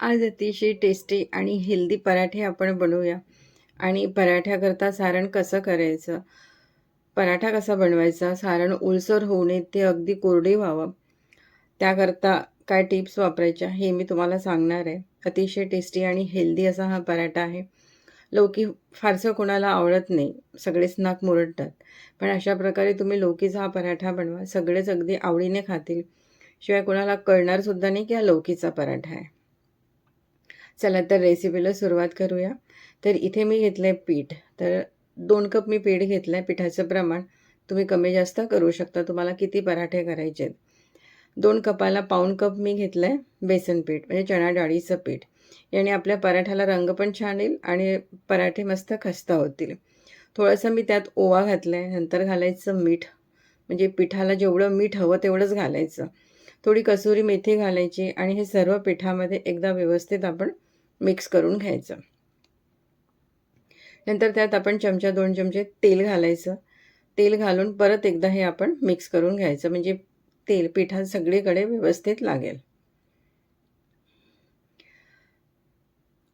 आज अतिशय टेस्टी आणि हेल्दी पराठे आपण बनवूया. आणि पराठ्याकरता सारण कसं करायचं? पराठा कसा बनवायचा? सारण उलसर होऊ नये ते अगदी कोरडे व्हावं. त्याकरता काय टिप्स वापरायच्या हे मी तुम्हाला सांगणार आहे. अतिशय टेस्टी आणि हेल्दी असा हा पराठा आहे. लौकी फारसं कोणाला आवडत नाही. सगळेच नाक मुरडतात. पण अशा प्रकारे तुम्ही लौकीचा हा पराठा बनवा. सगळेच अगदी आवडीने खातील. शिवाय कोणाला कळणारसुद्धा नाही की हा लौकीचा पराठा आहे. चला तर रेसिपीला सुरुवात करूया. तर इथे मी घेतलं आहे पीठ. तर दोन कप मी पीठ घेतलं आहे पिठाचं प्रमाण तुम्ही कमी जास्त करू शकता. तुम्हाला किती पराठे करायचे आहेत. दोन कपाला पाऊण कप मी घेतलं आहे बेसन पीठ म्हणजे चणा डाळीचं पीठ. याने आपल्या पराठ्याला रंग पण छान येईल आणि पराठे मस्त खस्ता होतील. थोडंसं मी त्यात ओवा घातला आहे नंतर घालायचं मीठ. म्हणजे पिठाला जेवढं मीठ हवं तेवढंच घालायचं. थोडी कसुरी मेथी घालायची आणि हे सर्व पिठामध्ये एकदा व्यवस्थित आपण मिक्स करून घ्यायचं. नंतर त्यात आपण चमचा दोन चमचे तेल घालायचं. तेल घालून परत एकदा हे आपण मिक्स करून घ्यायचं. म्हणजे तेल पिठात सगळीकडे व्यवस्थित लागेल.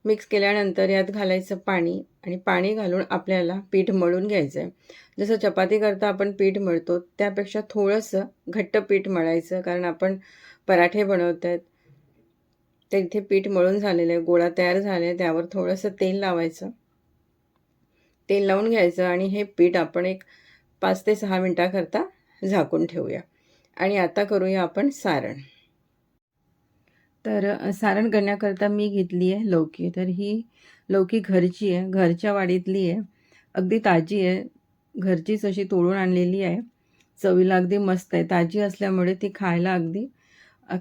मिक्स केल्यानंतर यात घालायचं पाणी आणि पाणी घालून आपल्याला पीठ मळून घ्यायचं आहे जसं चपाती करता आपण पीठ मळतो त्यापेक्षा थोडंसं घट्ट पीठ मळायचं कारण आपण पराठे बनवत आहेत तर इथे पीठ मळून झालेलं आहे गोळा तयार झाले आहे त्यावर थोडंसं तेल लावायचं. तेल लावून घ्यायचं आणि हे पीठ आपण एक पाच ते सहा मिनटाकरता झाकून ठेवूया. आणि आता करूया आपण सारण. तर सारण करण्याकरता मी घेतली आहे लौकी. तर ही लौकी घरची आहे घरच्या वाडीतली आहे. अगदी ताजी आहे. घरचीच अशी तोडून आणलेली आहे. चवीला अगदी मस्त आहे. ताजी असल्यामुळे ती खायला अगदी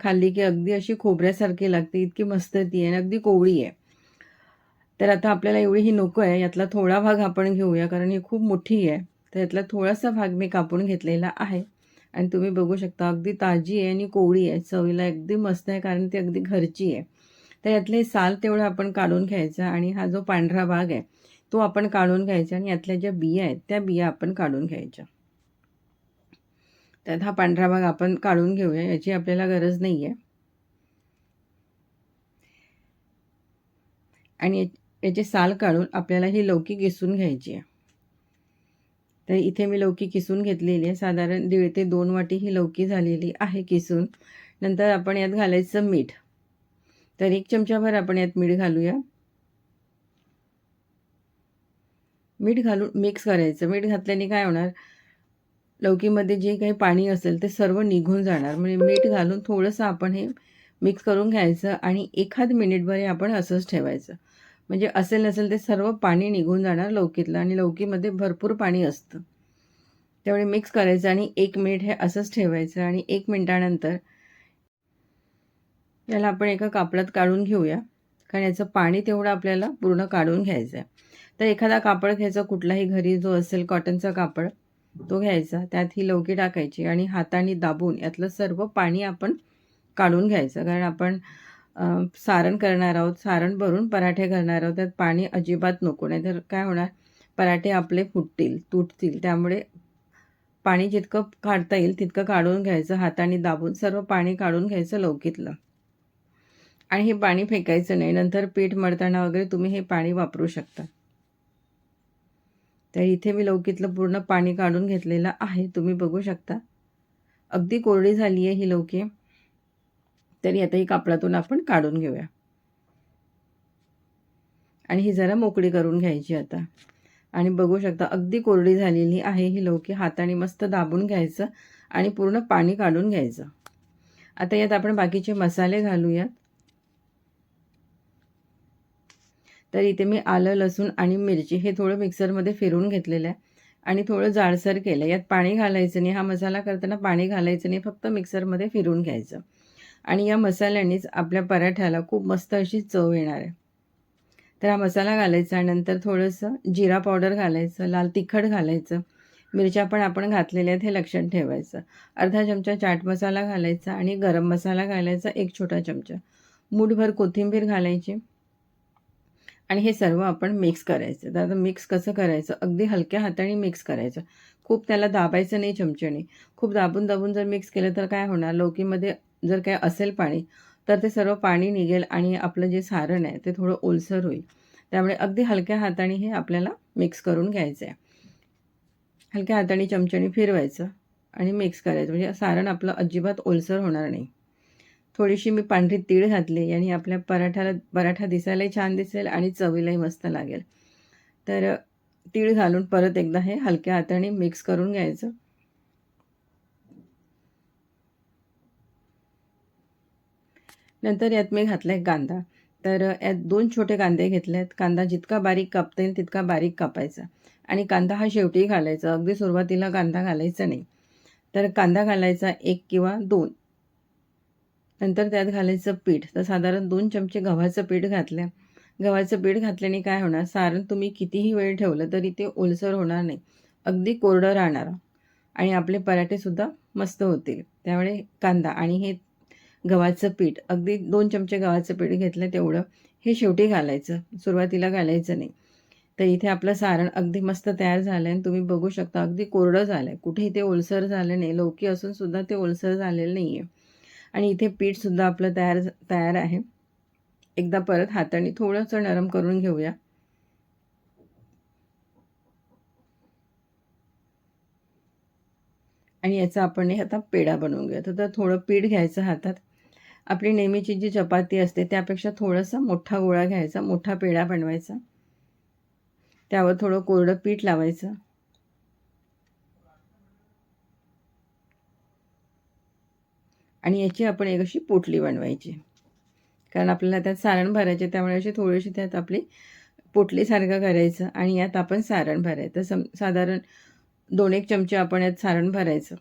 खाल्ली की अगदी अशी खोबऱ्यासारखी लागते इतकी मस्त ती आहे आणि अगदी कोवळी आहे. तर आता आपल्याला एवढी ही नको आहे यातला थोडा भाग आपण घेऊया कारण ही खूप मोठी आहे. तर यातला थोडासा भाग मी कापून घेतलेला आहे. आणि तुम्ही बघू शकता अगदी ताजी आहे आणि कोवळी आहे. चवीला अगदी मस्त आहे कारण ती अगदी घरची आहे. तर यातले साल तेवढं आपण काढून घ्यायचा आणि हा जो पांढरा भाग आहे तो आपण काढून घ्यायचा आणि यातल्या ज्या बिया आहेत त्या बिया आपण काढून घ्यायच्या. त्यात हा पांढरा भाग आपण काढून घेऊया याची आपल्याला गरज नाही आहे आणि याचे साल काढून आपल्याला ही लौकी किसून घ्यायची आहे. तर इथे मी लौकी किसून घेतलेली आहे. साधारण दीड ते दोन वाटी ही लौकी झालेली आहे किसून. नंतर आपण यात घालायचं मीठ. तर एक चमचाभर आपण यात मीठ घालूया. मीठ घालून मिक्स करायचं. मीठ घातल्याने काय होणार? लौकीमध्ये जे काही पाणी असेल ते सर्व निघून जाणार. म्हणजे मीठ घालून थोडंसं आपण हे मिक्स करून घ्यायचं आणि एखाद मिनिटभर हे आपण असंच ठेवायचं. म्हणजे असेल नसेल ते सर्व पाणी निघून जाणार लौकीतलं आणि लौकीमध्ये भरपूर पाणी असतं. त्यामुळे मिक्स करायचं आणि एक मिनिट हे असंच ठेवायचं आणि एक मिनटानंतर याला आपण एका कापडात काढून घेऊया. कारण याचं पाणी तेवढं आपल्याला पूर्ण काढून घ्यायचं आहे तर एखादा कापड घ्यायचा कुठलाही घरी जो असेल कॉटनचा कापड तो घ्यायचा त्यात ही लौकी टाकायची आणि हाताने दाबून यातलं सर्व पाणी आपण काढून घ्यायचं. कारण आपण सारण करणार आहोत सारण भरून पराठे करणार आहोत त्यात पाणी अजिबात नको. नाही तर काय होणार? पराठे आपले फुटतील तुटतील. त्यामुळे पाणी जितकं काढता येईल तितकं काढून घ्यायचं हाताने दाबून सर्व पाणी काढून घ्यायचं लौकीतलं. आणि हे पाणी फेकायचं नाही. नंतर पीठ मळताना वगैरे तुम्ही हे पाणी वापरू शकता. तर इथे मी लौकीतलं पूर्ण पाणी काढून घेतलेलं आहे. तुम्ही बघू शकता. अगदी कोरडी झाली आहे ही लौकी. तरी आता ही कापडातून आपण काढून घेऊया. आणि ही जरा मोकळी करून घ्यायची आता. आणि बघू शकता अगदी कोरडी झालेली आहे ही लौकी. हाताने मस्त दाबून घ्यायचं आणि पूर्ण पाणी काढून घ्यायचं. आता यात आपण बाकीचे मसाले घालूयात. तर इथे मी आलं लसूण आणि मिरची हे थोडं मिक्सरमध्ये फिरून घेतलेलं आहे. आणि थोडं जाडसर केलं. यात पाणी घालायचं नाही. हा मसाला करताना पाणी घालायचं नाही. फक्त मिक्सरमध्ये फिरून घ्यायचं. आणि या मसाल्यानेच आपल्या पराठ्याला खूप मस्त अशी चव येणार आहे. तर हा मसाला घालायचा नंतर थोडंसं जिरा पावडर घालायचं लाल तिखट घालायचं. मिरच्या पण आपण घातलेल्या आहेत हे लक्षात ठेवायचं. अर्धा चमचा चाट मसाला घालायचा आणि गरम मसाला घालायचा एक छोटा चमचा. मूठभर कोथिंबीर घालायची. आणि हे सर्व आपण मिक्स करायचं. तर आता मिक्स कसं करायचं? अगदी हलक्या हाताने मिक्स करायचं. खूप त्याला दाबायचं नाही चमच्याने. खूप दाबून दाबून जर मिक्स केलं तर काय होणार? लौकीमध्ये जर काय असेल पाणी तर ते सर्व पाणी निघेल आणि आपलं जे सारण आहे ते थोडं ओलसर होईल. त्यामुळे अगदी हलक्या हाताने हे आपल्याला मिक्स करून घ्यायचं आहे हलक्या हाताने चमच्याने फिरवायचं आणि मिक्स करायचं. म्हणजे सारण आपलं अजिबात ओलसर होणार नाही. थोडीशी मी पांढरी तीळ घातली आणि आपल्या पराठ्याला पराठा दिसायलाही छान दिसेल आणि चवीलाही मस्त लागेल. तर तीळ घालून परत एकदा हे हलक्या हाताने मिक्स करून घ्यायचं. नंतर यात मी घातला आहे कांदा. तर यात दोन छोटे कांदे घेतले आहेत कांदा जितका बारीक कापता येईल तितका बारीक कापायचा. आणि कांदा हा शेवटी घालायचा. अगदी सुरुवातीला कांदा घालायचा नाही. तर कांदा घालायचा एक किंवा दोन. नंतर त्यात घालायचं पीठ. तर साधारण दोन चमचे गव्हाचं पीठ घातलं गव्हाचं पीठ घातल्याने काय होणार? सारण तुम्ही कितीही वेळ ठेवलं तरी ते ओलसर होणार नाही. अगदी कोरडं राहणार. आणि आपले पराठेसुद्धा मस्त होतील. त्यामुळे कांदा आणि हे गव्हाचं पीठ अगदी दोन चमचे गव्हाचं पीठ घेतलं तेवढं हे शेवटी घालायचं. सुरुवातीला घालायचं नाही. तर इथे आपलं सारण अगदी मस्त तयार झालं आहे आणि तुम्ही बघू शकता अगदी कोरडं झालं आहे कुठेही ते ओलसर झालं नाही. लौकी असूनसुद्धा ते ओलसर झालेलं नाही आहे आणि इथे पीठसुद्धा आपलं तयार तयार आहे. एकदा परत हाताने थोडंसं नरम करून घेऊया. आणि याचा आपण आता पेढा बनवून घेऊया तर थोडं पीठ घ्यायचं हातात. आपली नेहमीची जी चपाती असते त्यापेक्षा थोडासा मोठा गोळा घ्यायचा मोठा पेढा बनवायचा. त्यावर थोडं कोरडं पीठ लावायचं. आणि याची आपण एक अशी पोटली बनवायची. कारण आपल्याला त्यात सारण भरायचे त्यामुळे अशी थोडीशी त्यात आपली पोटलीसारखं करायचं आणि यात आपण सारण भरायचं. सम साधारण दोन एक चमचे आपण यात सारण भरायचं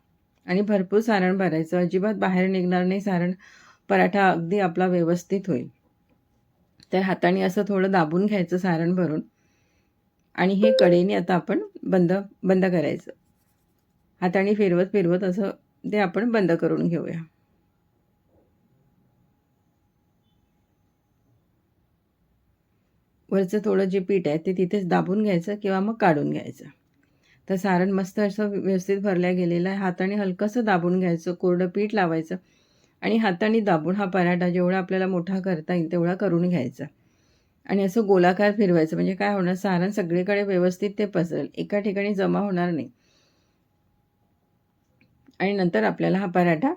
आणि भरपूर सारण भरायचं. अजिबात बाहेर निघणार नाही सारण पराठा अगदी आपला व्यवस्थित होईल. तर हाताने असं थोडं दाबून घ्यायचं सारण भरून आणि हे कडेने आता आपण बंद बंद करायचं. हाताने फिरवत फिरवत असं ते आपण बंद करून घेऊया. वरचं थोडं जे पीठ आहे ते तिथेच दाबून घ्यायचं किंवा मग काढून घ्यायचं. तर सारण मस्त असं व्यवस्थित भरल्या गेलेलं आहे. हाताने हलकंसं दाबून घ्यायचं कोरडं पीठ लावायचं आणि हाताने दाबून हा पराठा जेवढा आपल्याला मोठा करता येईल तेवढा करून घ्यायचा. आणि असं गोलाकार फिरवायचं म्हणजे काय होणार सारण सगळीकडे व्यवस्थित ते पसरेल. एका ठिकाणी जमा होणार नाही. आणि नंतर आपल्याला हा पराठा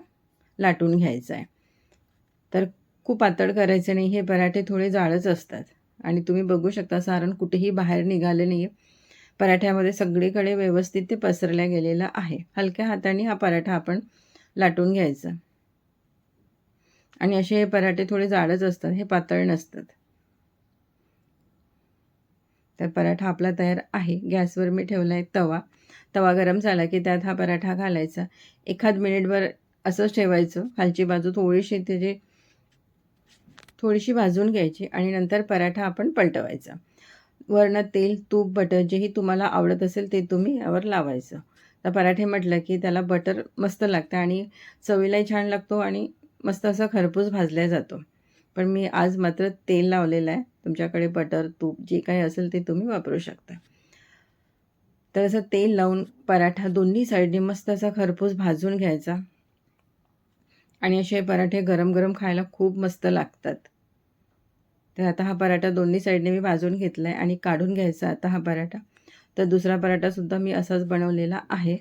लाटून घ्यायचा आहे. तर खूप पातळ करायचं नाही हे पराठे थोडे जाळच असतात. आणि तुम्ही बघू शकता सारण कुठेही बाहेर निघाले नाही पराठ्यामध्ये सगळीकडे व्यवस्थित ते पसरल्या गेलेलं आहे. हलक्या हाताने हा पराठा आपण लाटून घ्यायचा. आणि असे हे पराठे थोडे जाडच असतात हे पातळ नसतात. तर पराठा आपला तयार आहे. गॅसवर मी ठेवला आहे तवा. तवा गरम झाला की त्यात हा पराठा घालायचा. एखाद मिनिटभर असंच ठेवायचं. खालची बाजू थोडीशी त्याची थोडीशी भाजून घ्यायची आणि नंतर पराठा आपण पलटवायचा. वरनं तेल तूप बटर जेही तुम्हाला आवडत असेल ते तुम्ही यावर लावायचं. तर पराठे म्हटलं की त्याला बटर मस्त लागतं आणि चवीलाही छान लागतो आणि मस्त असा खरपूस भाजला जातो. पण मी आज मात्र तेल लावलेलं आहे. तुमच्याकडे बटर तूप जे काही असेल ते तुम्ही वापरू शकता. तर असं तेल लावून पराठा दोन्ही साईडने मस्त असा खरपूस भाजून घ्यायचा. आणि असे पराठे गरम गरम खायला खूप मस्त लागतात. तर आता हा पराठा दोन्ही साईडने मी भाजून घेतला आहे आणि काढून घ्यायचा आता हा पराठा. तर दुसरा पराठासुद्धा मी असाच बनवलेला आहे.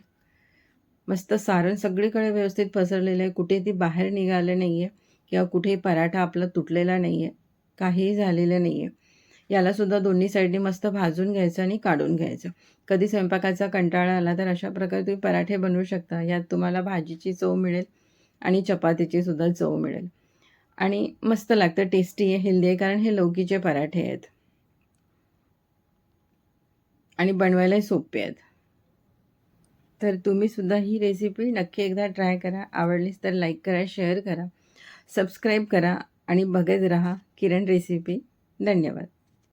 मस्त सारण सगळीकडे व्यवस्थित पसरलेलं आहे. कुठे ती बाहेर निघालं नाही आहे किंवा कुठे पराठा आपला तुटलेला नाही आहे काहीही झालेलं नाही आहे यालासुद्धा दोन्ही साईडने मस्त भाजून घ्यायचं आणि काढून घ्यायचं. कधी स्वयंपाकाचा कंटाळा आला तर अशा प्रकारे तुम्ही पराठे बनवू शकता. यात तुम्हाला भाजीची चव मिळेल. आणि चपातीची सुद्धा चव मिळेल. आणि मस्त लागतं टेस्टी आहे हेल्दी आहे कारण हे लौकीचे पराठे आहेत. आणि बनवायलाही सोपे आहेत. तर तुम्हीसुद्धा ही रेसिपी नक्की एकदा ट्राय करा. आवडलीच तर लाईक करा शेअर करा सबस्क्राईब करा आणि बघत रहा किरण रेसिपी धन्यवाद.